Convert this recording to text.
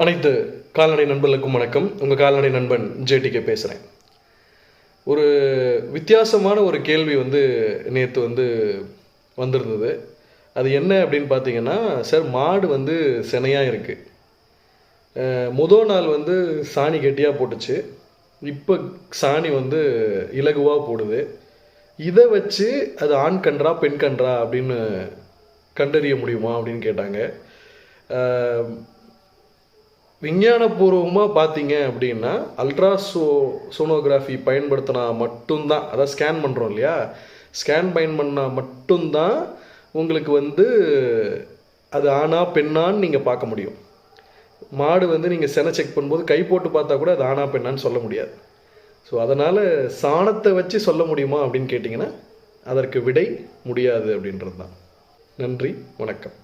அனைத்து கால்நடை நண்பர்களுக்கும் வணக்கம். உங்கள் கால்நடை நண்பன் ஜேடிகே பேசுகிறேன் ஒரு வித்தியாசமான ஒரு கேள்வி வந்து நேற்று வந்து வந்திருந்தது. அது என்ன அப்படின்னு பார்த்தீங்கன்னா சார் மாடு வந்து சினையாக இருக்குது முதல் நாள் வந்து சாணி கெட்டியாக போட்டுச்சு. இப்போ சாணி வந்து இலகுவாக போடுது. இதை வச்சு அது ஆண் கன்றா பெண் கன்றா அப்படின்னு கண்டறிய முடியுமா அப்படின்னு கேட்டாங்க. விஞ்ஞானபூர்வமாக பார்த்தீங்க அப்படின்னா அல்ட்ரா சோ சோனோகிராஃபி பயன்படுத்தினா மட்டும்தான். அதாவது ஸ்கேன் பண்ணுறோம் இல்லையா? ஸ்கேன் பயன் பண்ணால் மட்டும்தான் உங்களுக்கு வந்து அது ஆனா பெண்ணான்னு நீங்கள் பார்க்க முடியும். மாடு வந்து நீங்கள் செனை செக் பண்ணும்போது கை போட்டு பார்த்தா கூட அது ஆனா பெண்ணான்னு சொல்ல முடியாது. ஸோ அதனால் சாணத்தை வச்சு சொல்ல முடியுமா அப்படின்னு கேட்டிங்கன்னா அதற்கு விடை முடியாது அப்படின்றது தான் நன்றி வணக்கம்.